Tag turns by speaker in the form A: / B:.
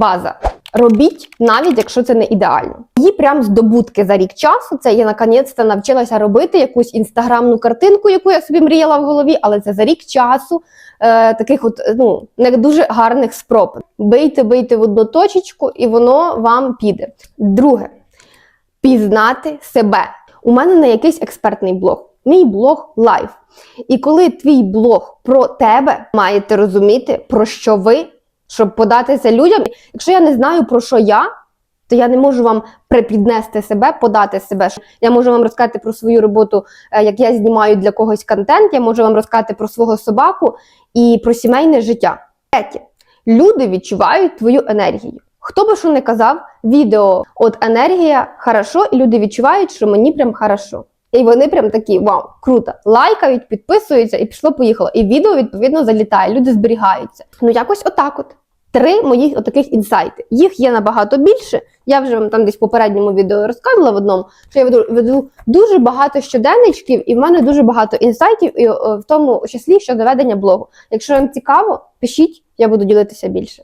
A: база. Робіть, навіть якщо це не ідеально. Її прям здобутки за рік часу. Це я наконець-то навчилася робити якусь інстаграмну картинку, яку я собі мріяла в голові, але це за рік часу е, таких от ну не дуже гарних спроб. Бийте, бийте в одну точечку, і воно вам піде. Друге, пізнати себе. У мене не якийсь експертний блог. Мій блог лайф. І коли твій блог про тебе, маєте розуміти, про що ви, щоб подати це людям. Якщо я не знаю про що я, то я не можу вам припіднести себе, подати себе. Я можу вам розказати про свою роботу, е, як я знімаю для когось контент, я можу вам розказати про свого собаку і про сімейне життя. Третє, люди відчувають твою енергію. Хто би що не казав, відео от енергія хорошо, і люди відчувають, що мені прям хорошо. І вони прям такі вау, круто, лайкають, підписуються і пішло, поїхало. І відео відповідно залітає, люди зберігаються. Ну якось отак от. Три моїх отаких інсайти. Їх є набагато більше. Я вже вам там десь в попередньому відео розказувала в одному, що я веду, веду дуже багато щоденничків, і в мене дуже багато інсайтів, і е, в тому числі щодо ведення блогу. Якщо вам цікаво, пишіть, я буду ділитися більше.